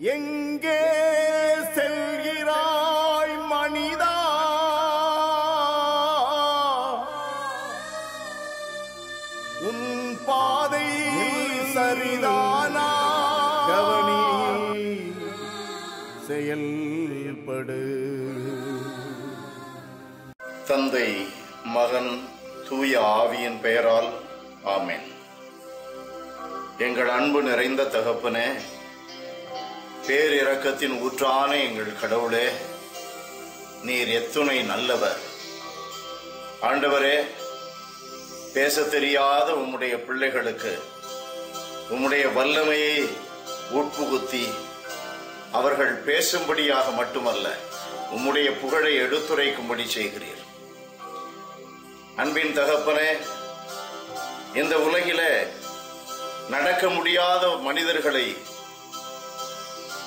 எங்கே செல்கிறாய் மனிதா? உன் பாதை சரிதானா? கவனி செயல்படு. தந்தை மகன் தூய ஆவியின் பெயரால் ஆமேன். எங்கள் அன்பு நிறைந்த தகப்பனே பேரிறக்கத்தின் ஊற்றான எங்கள் கடவுளே நீர் எத்துணை நல்லவர். ஆண்டவரே பேச தெரியாத உம்முடைய பிள்ளைகளுக்கு உம்முடைய வல்லமையை உட்புகுத்தி அவர்கள் பேசும்படியாக மட்டுமல்ல உம்முடைய புகழை எடுத்துரைக்கும்படி செய்கிறீர். அன்பின் தகப்பனே இந்த உலகிலே நடக்க முடியாத மனிதர்களை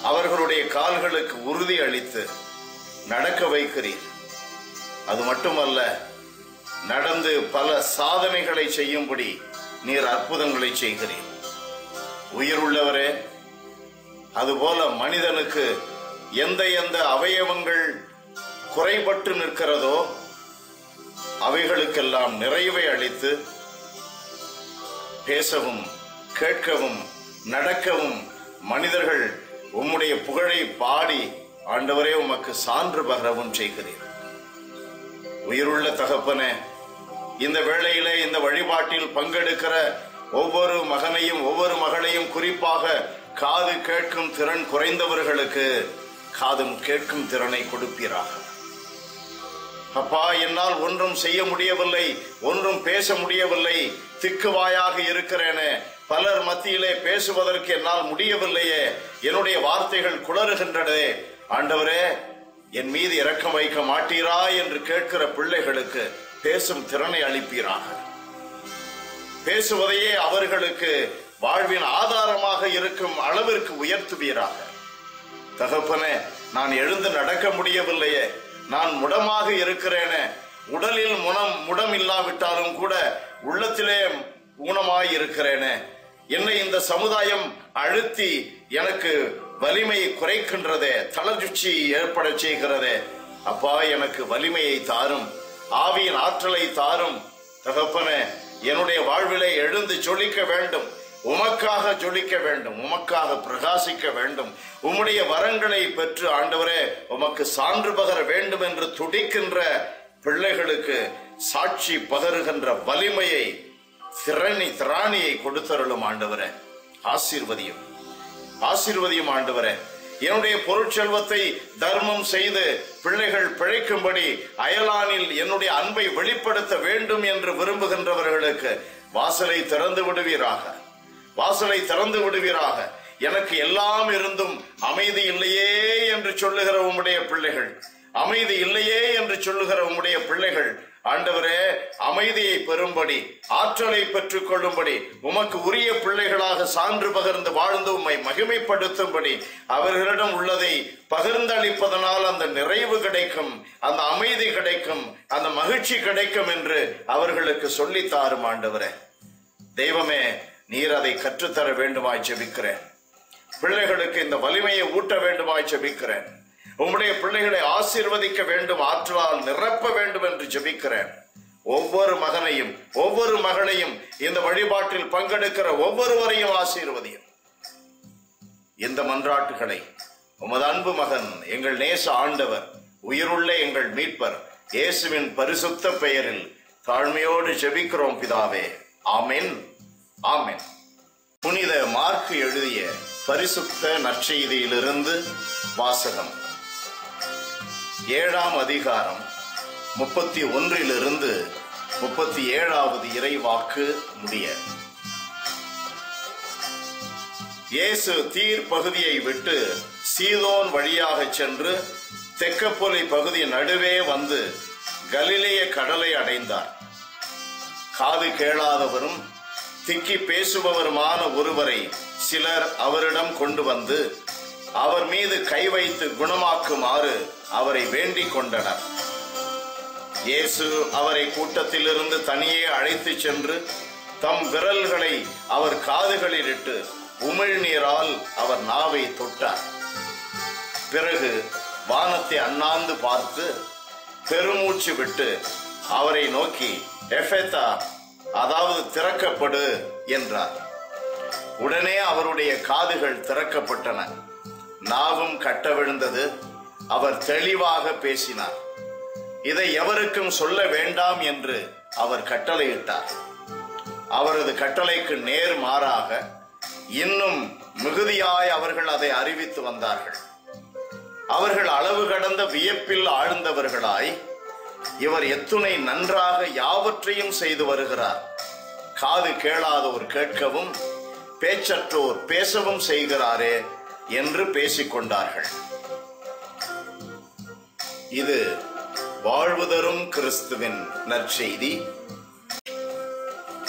அவர்களுடைய கால்களுக்கு உறுதி அளித்து நடக்க வைக்கிறீர். அது மட்டுமல்ல நடந்து பல சாதனைகளை செய்யும்படி நீர் அற்புதங்களை செய்கிறீர். உயிர் உள்ளவரே அதுபோல மனிதனுக்கு எந்த எந்த அவயவங்கள் குறைபட்டு நிற்கிறதோ அவைகளுக்கெல்லாம் நிறைவை அளித்து பேசவும் கேட்கவும் நடக்கவும் மனிதர்கள் உம்முடைய புகழை பாடி ஆண்டவரே உமக்கு சான்று பகரவும் செய்கிறேன். உயிருள்ள தகப்பனே இந்த வேளையிலே இந்த வழிபாட்டில் பங்கெடுக்கிற ஒவ்வொரு மகனையும் ஒவ்வொரு மகளையும் குறிப்பாக காது கேட்கும் திறன் குறைந்தவர்களுக்கு காதும் கேட்கும் திறனை கொடுப்பீராக. அப்பா என்னால் ஒன்றும் செய்ய முடியவில்லை ஒன்றும் பேச முடியவில்லை திக்குவாயாக இருக்கிறேனே பலர் மத்தியிலே பேசுவதற்கு என்னால் முடியவில்லையே என்னுடைய வார்த்தைகள் குளறுகின்றனே ஆண்டவரே என் மீது இரக்கம் வைக்க மாட்டீரா என்று கேட்கிற பிள்ளைகளுக்கு பேசும் திறனை அளிப்பீராக. பேசுவதையே அவர்களுக்கு வாழ்வின் ஆதாரமாக இருக்கும் அளவிற்கு உயர்த்துவீராக. தகப்பனே நான் எழுந்து நடக்க முடியவில்லையே. நான் முடமாக இருக்கிறேனே. உடலில் முனம் முடம் இல்லாவிட்டாலும் கூட உள்ளத்திலே ஊனமாய் இருக்கிறேனே. என்னை இந்த சமுதாயம் அழுத்தி எனக்கு வலிமையை குறைக்கின்றதே தளர்ச்சி ஏற்பட செய்கிறதே. அப்பா எனக்கு வலிமையை தாரும் ஆவியின் ஆற்றலை தாரும். தகப்பன என்னுடைய வாழ்விலே எழுந்து ஜொலிக்க வேண்டும். உமக்காக ஜொலிக்க வேண்டும். உமக்காக பிரகாசிக்க வேண்டும். உம்முடைய வரங்களை பெற்று ஆண்டவரே உமக்கு சான்று பகர வேண்டும் என்று துடிக்கின்ற பிள்ளைகளுக்கு சாட்சி பகருகின்ற வலிமையை திறனி திராணியை கொடுத்தருளும் ஆண்டவரே ஆசீர்வதியும். ஆசீர்வதியும் ஆண்டவரே என்னுடைய பொருட்செல்வத்தை தர்மம் செய்து பிள்ளைகள் பிழைக்கும்படி அயலானில் என்னுடைய அன்பை வெளிப்படுத்த வேண்டும் என்று விரும்புகின்றவர்களுக்கு வாசலை திறந்து விடுவீராக. வாசலை திறந்து விடுவீராக. எனக்கு எல்லாம் இருந்தும் அமைதி இல்லையே என்று சொல்லுகிற உம்முடைய பிள்ளைகள். அமைதி இல்லையே என்று சொல்லுகிற உம்முடைய பிள்ளைகள் ஆண்டவரே அமைதியை பெறும்படி ஆற்றலை பெற்றுக் கொள்ளும்படி உமக்கு உரிய பிள்ளைகளாக சான்று பகிர்ந்து வாழ்ந்து உம்மை மகிமைப்படுத்தும்படி அவர்களிடம் உள்ளதை பகிர்ந்தளிப்பதனால் அந்த நிறைவு கிடைக்கும் அந்த அமைதி கிடைக்கும் அந்த மகிழ்ச்சி கிடைக்கும் என்று அவர்களுக்கு சொல்லித் தாரும் ஆண்டவரே. தெய்வமே நீர் அதை கற்றுத்தர வேண்டுமாய் ஜெபிக்கிறேன். பிள்ளைகளுக்கு இந்த வலிமையை ஊட்ட வேண்டுமாய் ஜெபிக்கிறேன். உம்முடைய பிள்ளைகளை ஆசீர்வதிக்க வேண்டும் ஆற்றலால் நிரப்ப வேண்டும் என்று ஜெபிக்கிறேன். ஒவ்வொரு மகனையும் ஒவ்வொரு மகளையும் இந்த வழிபாட்டில் பங்கெடுக்கிற ஒவ்வொருவரையும் ஆசீர்வதியும். இந்த மன்றாட்டுகளை உமது அன்பு மகன் எங்கள் நேச ஆண்டவர் உயிருள்ள எங்கள் மீட்பர் இயேசுவின் பரிசுத்த பெயரில் தாழ்மையோடு ஜெபிக்கிறோம் பிதாவே. ஆமென். ஆமென். புனித மார்க்கு எழுதிய பரிசுத்த நற்செய்தியிலிருந்து வாசகம். ஏழாம் அதிகாரம் முப்பத்தி ஒன்றிலிருந்து முப்பத்தி ஏழாவது இறைவாக்கு முடிய. இயேசு தீர் பகுதியை விட்டு சீதோன் வழியாக சென்று தெக்கப்பொலி பகுதி நடுவே வந்து கலிலேய கடலை அடைந்தார். காது கேளாதவரும் திக்கி பேசுபவருமான ஒருவரை சிலர் அவரிடம் கொண்டு வந்து அவர் மீது கை வைத்து குணமாக்குமாறு அவரை வேண்டிக் கொண்டனர். இயேசு அவரை கூட்டத்திலிருந்து தனியே அழைத்துச் சென்று தம் விரல்களை அவர் காதுகளில் இட்டு உமிழ்நீரால் அவர் நாவை தொட்டார். பிறகு வானத்தை அண்ணாந்து பார்த்து பெருமூச்சு விட்டு அவரை நோக்கி எஃபெத்தா அதாவது திறக்கப்படு என்றார். உடனே அவருடைய காதுகள் திறக்கப்பட்டன. நாவும் கட்டவிழுந்தது. அவர் தெளிவாக பேசினார். இதை எவருக்கும் சொல்ல வேண்டாம் என்று அவர் கட்டளையிட்டார். அவரது கட்டளைக்கு நேர் மாறாக இன்னும் மிகுதியாய் அவர்கள் அதை அறிவித்து வந்தார்கள். அவர்கள் அளவு கடந்த வியப்பில் ஆழ்ந்தவர்களாய் இவர் எத்துணை நன்றாக யாவற்றையும் செய்து வருகிறார். காது கேளாதோர் கேட்கவும் பேச்சற்றோர் பேசவும் செய்கிறாரே என்று பேசிக்கொண்டார்கள். இது வாழ்வுதரும் கிறிஸ்துவின் நற்செய்தி.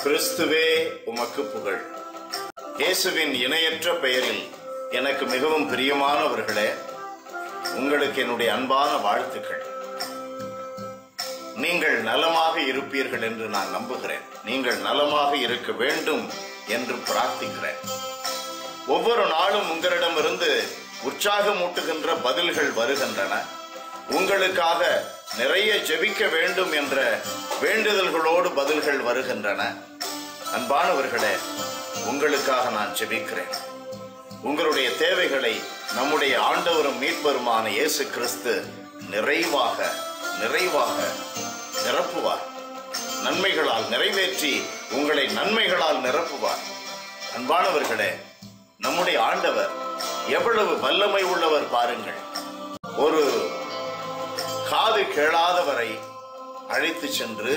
கிறிஸ்துவே உமக்கு புகழ். இயேசுவின் இணையற்ற பெயரில் எனக்கு மிகவும் பிரியமானவர்களே உங்களுக்கு என்னுடைய அன்பான வாழ்த்துக்கள். நீங்கள் நலமாக இருப்பீர்கள் என்று நான் நம்புகிறேன். நீங்கள் நலமாக இருக்க வேண்டும் என்று பிரார்த்திக்கிறேன். ஒவ்வொரு நாளும் உங்களிடமிருந்து உற்சாகமூட்டுகின்ற பதில்கள் வருகின்றன. உங்களுக்காக நிறைய ஜெபிக்க வேண்டும் என்ற வேண்டுதல்களோடு பதில்கள் வருகின்றன. அன்பானவர்களே உங்களுக்காக நான் ஜெபிக்கிறேன். உங்களுடைய தேவைகளை நம்முடைய ஆண்டவரும் மீட்பருமான இயேசு கிறிஸ்து நிறைவாக நிறைவாக நிரப்புவார். நன்மைகளால் நிறைவேற்றி உங்களை நன்மைகளால் நிரப்புவார். அன்பானவர்களே நம்முடைய ஆண்டவர் எவ்வளவு வல்லமை உள்ளவர் பாருங்கள். ஒரு காது கேளாதவரை அழைத்து சென்று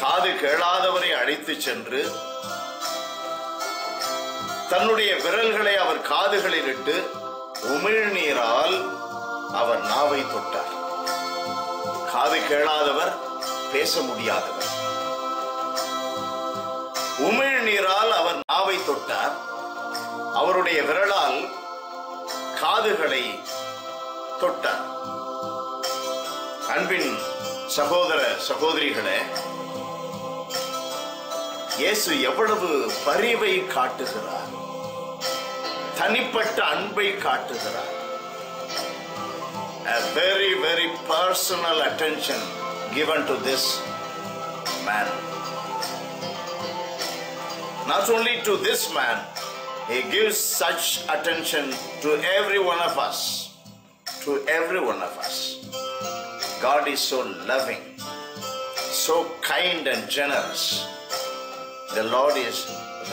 காது கேளாதவரை அழைத்து சென்று தன்னுடைய விரல்களை அவர் காதுகளில் இட்டு உமிழ்நீரால் அவர் நாவை தொட்டார். காது கேளாதவர் பேச முடியாதவர். உமிழ்நீரால் நாவை தொட்டார். அவருடைய விரலால் காதுகளை தொட்டார். அன்பின் சகோதர சகோதரிகளே இயேசு எவ்வளவு பரிவை காட்டுகிறார். தனிப்பட்ட அன்பை காட்டுகிறார். A very very personal attention given to this man. not only to this man he gives such attention to every one of us to every one of us god is so loving so kind and generous the lord is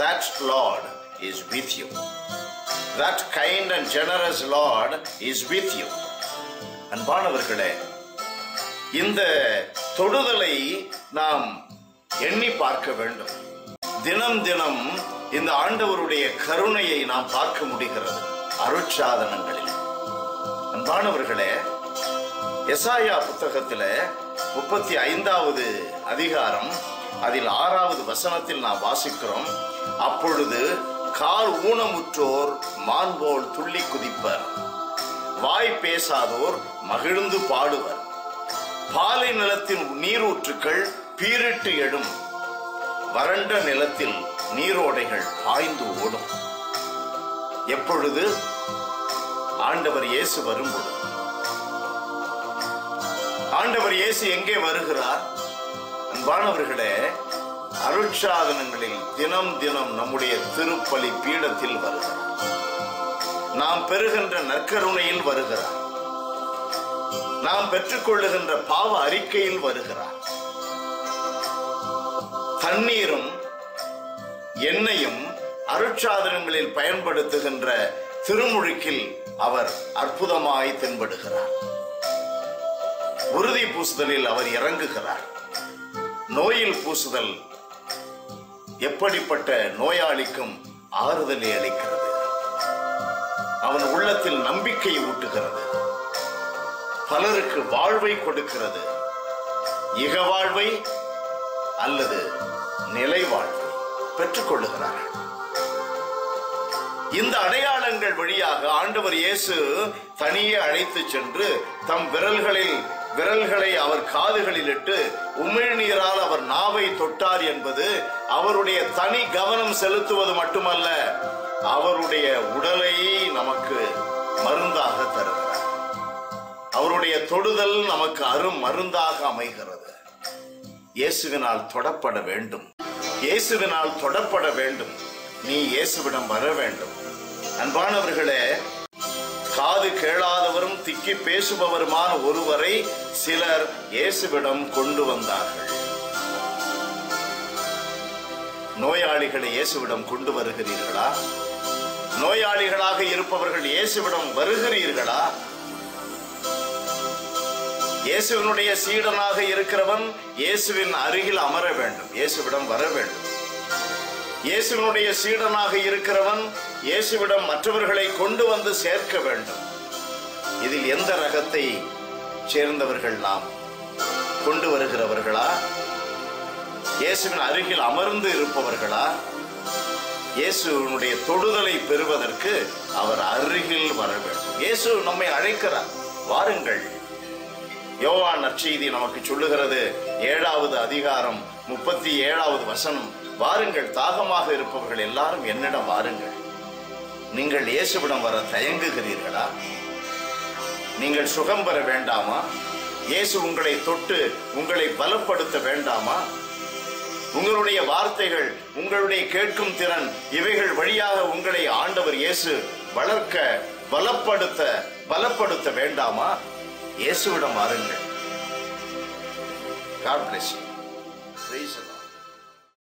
that lord is with you that kind and generous lord is with you அன்பானவர்களே இந்த தொடுதலை நாம் எண்ணி பார்க்க வேண்டும் தினம் தினம் இந்த ஆண்டவருடைய கருணையை நாம் பார்க்க முடிகிறது அருட்சாதனங்களில். அன்பானவர்களே எசாயா புத்தகத்தில் முப்பத்தி ஐந்தாவது அதிகாரம் அதில் ஆறாவது வசனத்தில் நாம் வாசிக்கிறோம் அப்பொழுது கால் ஊனமுற்றோர் மான்போல் துள்ளி குதிப்பர். வாய் பேசாதோர் மகிழ்ந்து பாடுவர். பாலை நிலத்தின் நீரூற்றுக்கள் பீரிட்டு எடும் வறண்ட நிலத்தில் நீரோடைகள் பாய்ந்து ஓடும். எப்பொழுது? ஆண்டவர் இயேசு வரும்பொழுது ஆண்டவர் இயேசு எங்கே வருகிறார்? அன்பானவர்களே அருட்சாதனங்களில் தினம் தினம் நம்முடைய திருப்பலி பீடத்தில் வருகிறார். நாம் பெறுகின்ற நற்கருணையில் வருகிறார். நாம் பெற்றுக்கொள்ளுகின்ற பாவ அறிக்கையில் வருகிறார். தண்ணீரும் எண்ணெயும் அருட்சாதனங்களில் பயன்படுத்துகின்ற திருமுழுக்கில் அவர் அற்புதமாய் தென்படுகிறார். உறுதி பூசுதலில் அவர் இறங்குகிறார். நோயில் பூசுதல் எப்படிப்பட்ட நோயாளிக்கும் ஆறுதலை அளிக்கிறது. அவன் உள்ளத்தில் நம்பிக்கை ஊட்டுகிறது. பலருக்கு வாழ்வை கொடுக்கிறது. இக வாழ்வை அல்லது நிலை வாழ்வை பெற்றுக்கொள்ளுகிறார்கள் இந்த அடையாளங்கள் வழியாக ஆண்டவர் இயேசு தனியே அழைத்து சென்று தம் விரல்களில் விரல்களை அவர் காதுகளில் இட்டு உமிழ்நீரால் அவர் நாவை தொட்டார் என்பது அவருடைய தனி கவனம் செலுத்துவது மட்டுமல்ல அவருடைய உடலை நமக்கு மருந்தாக தருகிறார். அவருடைய தொடுதல் நமக்கு அரும் மருந்தாக அமைகிறது. இயேசுவினால் தொடப்பட வேண்டும். இயேசுவினால் தொடப்பட வேண்டும். நீ இயேசுவிடம் வர வேண்டும். அன்பானவர்களே காது கேளாதவரும் திக்கி பேசுபவருமான ஒருவரை சிலர் இயேசுவிடம் கொண்டு வந்தார்கள். நோயாளிகளை இயேசுவிடம் கொண்டு வருகிறீர்களா? நோயாளிகளாக இருப்பவர்கள் இயேசுவிடம் வருகிறீர்களா? இயேசுவினுடைய சீடனாக இருக்கிறவன் இயேசுவின் அருகில் அமர வேண்டும். இயேசுவிடம் வர வேண்டும். இயேசுவினுடைய சீடனாக இருக்கிறவன் இயேசுவிடம் மற்றவர்களை கொண்டு வந்து சேர்க்க வேண்டும். இதில் எந்த ரகத்தை சேர்ந்தவர்கள் நாம்? கொண்டு வருகிறவர்களா? இயேசுவின் அருகில் அமர்ந்து இருப்பவர்களா? இயேசுவினுடைய தொடுதலை பெறுவதற்கு அவர் அருகில் வர வேண்டும். இயேசு நம்மை அழைக்கிறார். வாருங்கள். யோவான் நற்செய்தி நமக்கு சொல்லுகிறது. ஏழாவது அதிகாரம் முப்பத்தி ஏழாவது வசனம். வாருங்கள் தாகமாக இருப்பவர்கள் எல்லாரும் என்னிடம் வாருங்கள். நீங்கள் இயேசுவிடம் வர தயங்குகிறீர்களா? நீங்கள் சுகம் பெற வேண்டாமா? இயேசு உங்களை தொட்டு உங்களை பலப்படுத்த வேண்டாமா? உங்களுடைய வார்த்தைகள் உங்களுடைய கேட்கும் திறன் இவைகள் வழியாக உங்களை ஆண்டவர் இயேசு வளர்க்க பலப்படுத்த பலப்படுத்த வேண்டாமா? இயேசுவிடம் வாருங்கள் காட் பிளஸ் யூ